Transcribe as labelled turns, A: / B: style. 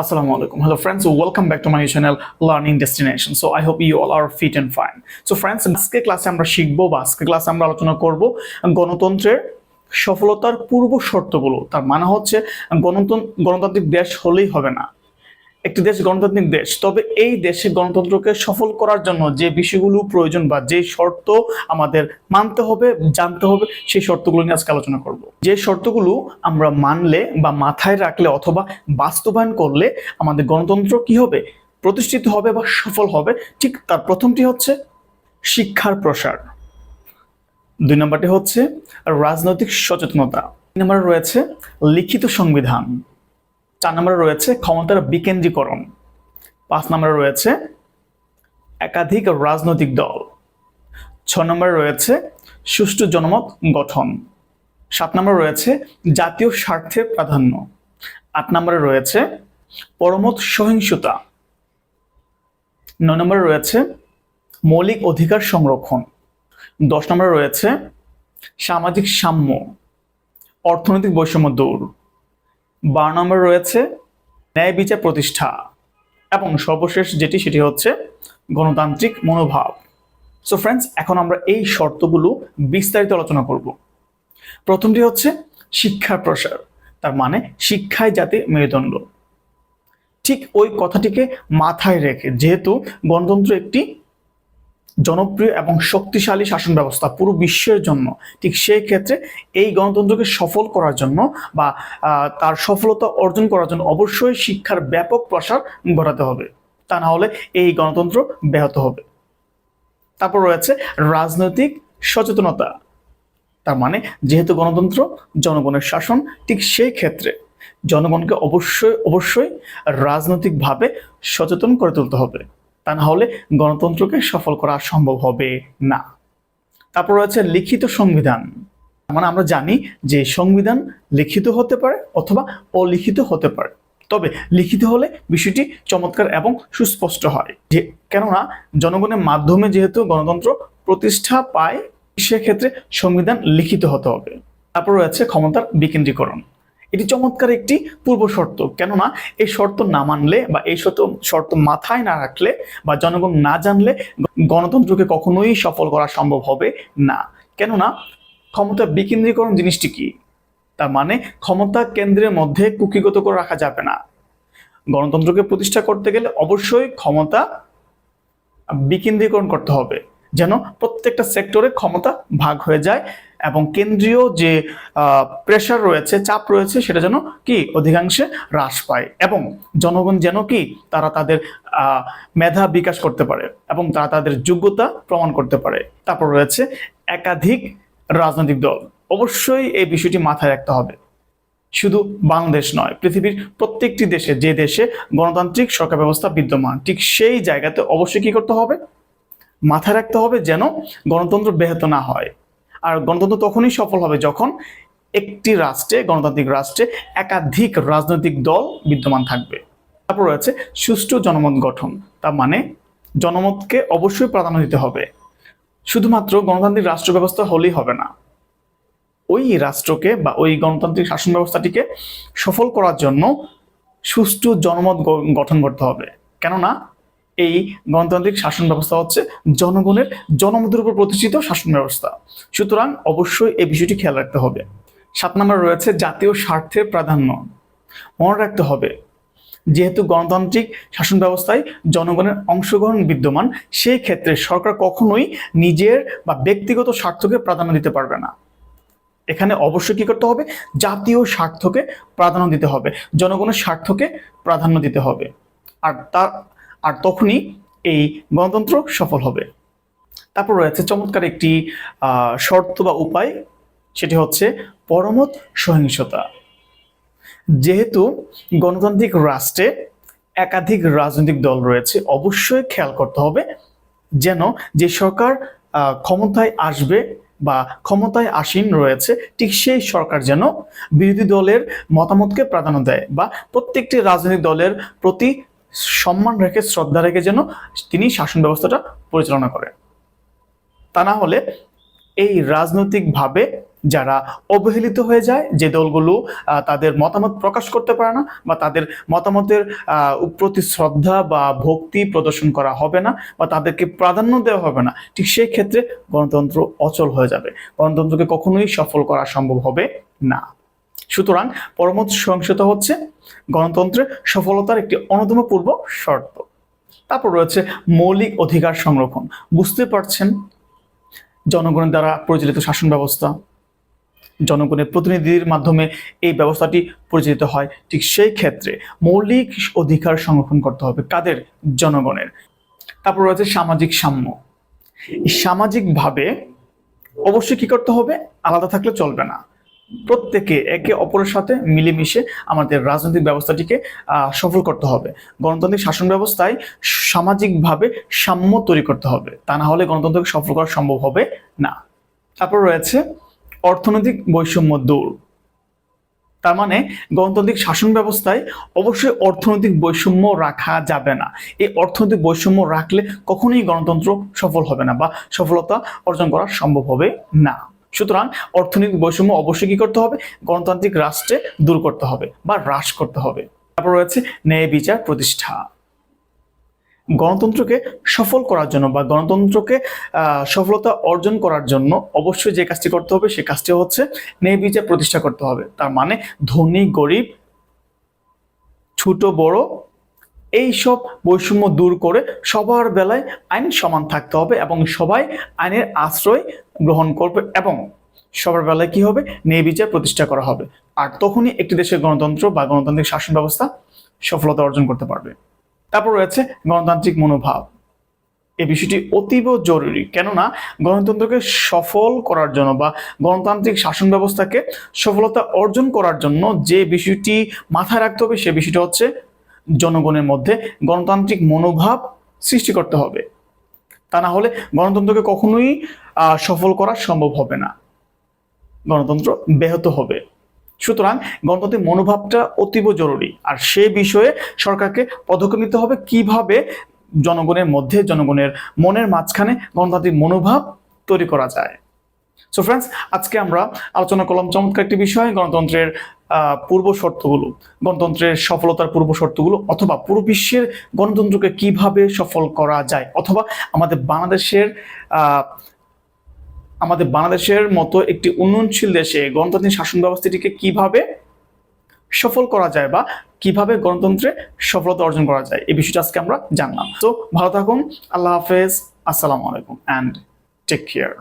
A: আসসালামু আলাইকুম hello friends welcome back to my channel learning destination so I hope you all are fit and fine so friends আজকে ক্লাসে আমরা শিখব বা আজকে ক্লাসে আমরা আলোচনা করব গণতন্ত্রের সফলতার পূর্ব শর্তগুলো। তার মানে হচ্ছে গণতন্ত্র গণতান্ত্রিক দেশ হলেই হবে না। একটি দেশ গণতান্ত্রিক দেশ, তবে এই দেশে গণতন্ত্রকে সফল করার জন্য যে বিষয়গুলো প্রয়োজন বা যে শর্ত আমাদের মানতে হবে, জানতে হবে, সেই শর্তগুলো নিয়ে আজকে আলোচনা করব। যে শর্তগুলো আমরা মানলে বা মাথায় রাখলে অথবা বাস্তবায়ন করলে আমাদের গণতন্ত্র কি হবে, প্রতিষ্ঠিত হবে বা সফল হবে, ঠিক তার প্রথমটি হচ্ছে শিক্ষার প্রসার। দুই নম্বরটি হচ্ছে রাজনৈতিক সচেতনতা। তিন নম্বরে রয়েছে লিখিত সংবিধান। চার নম্বরে রয়েছে ক্ষমতার বিকেন্দ্রীকরণ। পাঁচ নম্বরে রয়েছে একাধিক রাজনৈতিক দল। ছ নম্বরে রয়েছে সুষ্ঠু জনমত গঠন। সাত নম্বরে রয়েছে জাতীয় স্বার্থের প্রাধান্য। আট নম্বরে রয়েছে পরমত সহিংসতা। নয় নম্বরে রয়েছে মৌলিক অধিকার সংরক্ষণ। দশ নম্বরে রয়েছে সামাজিক সাম্য। অর্থনৈতিক বৈষম্য দূর। বারো নম্বরে রয়েছে ন্যায় বিচার প্রতিষ্ঠা এবং সর্বশেষ যেটি, সেটি হচ্ছে গণতান্ত্রিক মনোভাব। সো ফ্রেন্ডস এখন আমরা এই শর্তগুলো বিস্তারিত আলোচনা করব। প্রথমটি হচ্ছে শিক্ষার প্রসার, তার মানে শিক্ষায় যাতে মেরুদণ্ড। ঠিক ওই কথাটিকে মাথায় রেখে, যেহেতু গণতন্ত্র একটি জনপ্রিয় এবং শক্তিশালী শাসন ব্যবস্থা পুরো বিশ্বের জন্য। ঠিক সেই ক্ষেত্রে এই গণতন্ত্রকে সফল করার জন্য বা তার সফলতা অর্জন করার জন্য অবশ্যই শিক্ষার ব্যাপক প্রসার ঘটাতে হবে। তা না হলে এই গণতন্ত্র ব্যাহত হবে। তারপর রয়েছে রাজনৈতিক সচেতনতা। তার মানে যেহেতু গণতন্ত্র, জনগণের শাসন, ঠিক সেই ক্ষেত্রে জনগণকে অবশ্যই অবশ্যই রাজনৈতিকভাবে সচেতন করে তুলতে হবে। তা না হলে গণতন্ত্রকে সফল করা সম্ভব হবে না। তারপর রয়েছে লিখিত সংবিধান। মানে আমরা জানি যে সংবিধান লিখিত হতে পারে অথবা অলিখিত হতে পারে। তবে লিখিত হলে বিষয়টি চমৎকার এবং সুস্পষ্ট হয়। যে কেননা জনগণের মাধ্যমে যেহেতু গণতন্ত্র প্রতিষ্ঠা পায়, সেক্ষেত্রে সংবিধান লিখিত হতে হবে। তারপর রয়েছে ক্ষমতার বিকেন্দ্রীকরণ। এটি চমৎকার একটি পূর্ব শর্ত। কেননা এই শর্ত না মানলে বা এই শর্ত শর্ত মাথায় না রাখলে বা জনগণ না জানলে গণতন্ত্রকে কখনোই সফল করা সম্ভব হবে না। কেননা ক্ষমতা বিকেন্দ্রীকরণ জিনিসটি কি? তার মানে ক্ষমতা কেন্দ্রের মধ্যে কুকিগত করে রাখা যাবে না। গণতন্ত্রকে প্রতিষ্ঠা করতে গেলে অবশ্যই ক্ষমতা বিকেন্দ্রীকরণ করতে হবে। যেন প্রত্যেকটা সেক্টরে ক্ষমতা ভাগ হয়ে যায়। এবং কেন্দ্রীয় যে প্রেশার রয়েছে, চাপ রয়েছে, সেটা যেন কি? অধিকাংশে হ্রাস পায় এবং জনগণ যেন কি? তারা তাদের মেধা বিকাশ করতে পারে এবং তারা তাদের যোগ্যতা প্রমাণ করতে পারে। তারপর রয়েছে একাধিক রাজনৈতিক দল। অবশ্যই এই বিষয়টি মাথায় রাখতে হবে। শুধু বাংলাদেশ নয়, পৃথিবীর প্রত্যেকটি দেশে, যে দেশে গণতান্ত্রিক সরকার ব্যবস্থা বিদ্যমান, ঠিক সেই জায়গাতে অবশ্যই কি করতে হবে? মাথায় রাখতে হবে যেন গণতন্ত্র ব্যাহত না হয়। আর গণতন্ত্র তখনই সফল হবে যখন একটি রাষ্ট্রে, গণতান্ত্রিক রাষ্ট্রে একাধিক রাজনৈতিক দল বিদ্যমান থাকবে। তারপর রয়েছে সুষ্ঠু জনমত গঠন। তার মানে জনমতকে অবশ্যই প্রাধান্য দিতে হবে। শুধুমাত্র গণতান্ত্রিক রাষ্ট্র ব্যবস্থা হলেই হবে না। ওই রাষ্ট্রকে বা ওই গণতান্ত্রিক শাসন ব্যবস্থাটিকে সফল করার জন্য সুষ্ঠু জনমত গঠন করতে হবে। কেননা এই গণতান্ত্রিক শাসন ব্যবস্থা হচ্ছে জনগণের জনমতের উপর প্রতিষ্ঠিত শাসন ব্যবস্থা। সুতরাং অবশ্যই এই বিষয়টি খেয়াল রাখতে হবে। সাত নম্বরে রয়েছে জাতীয় স্বার্থের প্রাধান্য। মনে রাখতে হবে, যেহেতু গণতান্ত্রিক শাসন ব্যবস্থায় জনগণের অংশগ্রহণ বিদ্যমান, সেই ক্ষেত্রে সরকার কখনোই নিজের বা ব্যক্তিগত স্বার্থকে প্রাধান্য দিতে পারবে না। এখানে অবশ্যই কি করতে হবে? জাতীয় স্বার্থকে প্রাধান্য দিতে হবে। জনগণের স্বার্থকে প্রাধান্য দিতে হবে। আর তার আর তখনই এই গণতন্ত্র সফল হবে। তারপর রয়েছে চমৎকার একটি শর্ত বা উপায়, সেটি হচ্ছে পরমত সহিংসতা। যেহেতু গণতান্ত্রিক রাষ্ট্রে একাধিক রাজনৈতিক দল রয়েছে, অবশ্যই খেয়াল করতে হবে যেন যে সরকার ক্ষমতায় আসবে বা ক্ষমতায় আসীন রয়েছে, ঠিক সেই সরকার যেন বিরোধী দলের মতামতকে প্রাধান্য দেয় বা প্রত্যেকটি রাজনৈতিক দলের প্রতি সম্মান রেখে, শ্রদ্ধা রেখে যেন তিনি শাসন ব্যবস্থাটা পরিচালনা করে তা না হলে এই রাজনৈতিকভাবে যারা অবহেলিত হয়ে যায়, যে দলগুলো তাদের মতামত প্রকাশ করতে পারে না বা তাদের মতামতের প্রতি শ্রদ্ধা বা ভক্তি প্রদর্শন করা হবে না বা তাদেরকে প্রাধান্য দেওয়া হবে না, ঠিক সেই ক্ষেত্রে গণতন্ত্র অচল হয়ে যাবে। গণতন্ত্রকে কখনোই সফল করা সম্ভব হবে না। সুতরাং পরমত সহিংসতা হচ্ছে গণতন্ত্রের সফলতার একটি অন্যতম পূর্ব শর্ত। তারপর রয়েছে মৌলিক অধিকার সংরক্ষণ। বুঝতে পারছেন? জনগণের দ্বারা পরিচালিত শাসন ব্যবস্থা। জনগণের প্রতিনিধির মাধ্যমে এই ব্যবস্থাটি পরিচালিত হয়। ঠিক সেই ক্ষেত্রে মৌলিক অধিকার সংরক্ষণ করতে হবে কাদের? জনগণের। তারপর রয়েছে সামাজিক সাম্য। সামাজিকভাবে অবশ্যই কি করতে হবে? আলাদা থাকলে চলবে না। প্রত্যেকে একে অপরের সাথে মিলেমিশে আমাদের রাজনৈতিক ব্যবস্থাটিকে সফল করতে হবে। গণতান্ত্রিক শাসন ব্যবস্থায় সামাজিকভাবে সাম্য তৈরি করতে হবে। তা না হলে গণতন্ত্রকে সফল করা সম্ভব হবে না। তারপর রয়েছে অর্থনৈতিক বৈষম্য দূর। তার মানে গণতান্ত্রিক শাসন ব্যবস্থায় অবশ্যই অর্থনৈতিক বৈষম্য রাখা যাবে না। এই অর্থনৈতিক বৈষম্য রাখলে কখনোই গণতন্ত্র সফল হবে না বা সফলতা অর্জন করা সম্ভব হবে না। সুতরাং অর্থনৈতিক বৈষম্য অবশ্যই কি করতে হবে? গণতান্ত্রিক রাষ্ট্রে দূর করতে হবে বা হ্রাস করতে হবে। তারপর রয়েছে ন্যায় বিচার প্রতিষ্ঠা। গণতন্ত্রকে সফল করার জন্য বা গণতন্ত্রকে সফলতা অর্জন করার জন্য অবশ্যই যে কাজটি করতে হবে সে কাজটি হচ্ছে ন্যায় বিচার প্রতিষ্ঠা করতে হবে। তার মানে ধনী, গরিব, ছোট, বড় এই সব বৈষম্য দূর করে সবার বেলায় আইন সমান থাকতে হবে এবং সবাই আইনের আশ্রয় গ্রহণ করবে এবং সবার বেলায় কি হবে? ন্যায় বিচার প্রতিষ্ঠা করা হবে। আর তখনই একটি দেশের গণতন্ত্র বা গণতান্ত্রিক শাসন ব্যবস্থা সফলতা অর্জন করতে পারবে। তারপর রয়েছে গণতান্ত্রিক মনোভাব। এই বিষয়টি অতীব জরুরি। কেননা গণতন্ত্রকে সফল করার জন্য বা গণতান্ত্রিক শাসন ব্যবস্থাকে সফলতা অর্জন করার জন্য যে বিষয়টি মাথায় রাখতে হবে, সে বিষয়টি হচ্ছে জনগণের মধ্যে গণতান্ত্রিক মনোভাব সৃষ্টি করতে হবে। তা না হলে গণতন্ত্রকে কখনোই সফল করা সম্ভব হবে না। গণতন্ত্র ব্যাহত হবে। সুতরাং গণতন্ত্রের মনোভাবটা অতীব জরুরি। আর সে বিষয়ে সরকারকে পদক্ষেপ নিতে হবে কীভাবে জনগণের মধ্যে, জনগণের মনের মাঝখানে গণতান্ত্রিক মনোভাব তৈরি করা যায়। সো ফ্রেন্ডস আজকে আমরা আলোচনা করলাম চমৎকার একটি বিষয়, গণতন্ত্রের পূর্ব শর্তগুলো, গণতন্ত্রের সফলতার পূর্ব শর্তগুলো অথবা পুরো বিশ্বের গণতন্ত্রকে কীভাবে সফল করা যায় অথবা আমাদের বাংলাদেশের আমাদের বাংলাদেশের মতো একটি উন্নয়নশীল দেশে গণতান্ত্রিক শাসন ব্যবস্থাটিকে কীভাবে সফল করা যায় বা কীভাবে গণতন্ত্রে সফলতা অর্জন করা যায়, এই বিষয়টা আজকে আমরা জানলাম। তো ভালো থাকুন, আল্লাহ হাফেজ, আসসালামু আলাইকুম অ্যান্ড টেক কেয়ার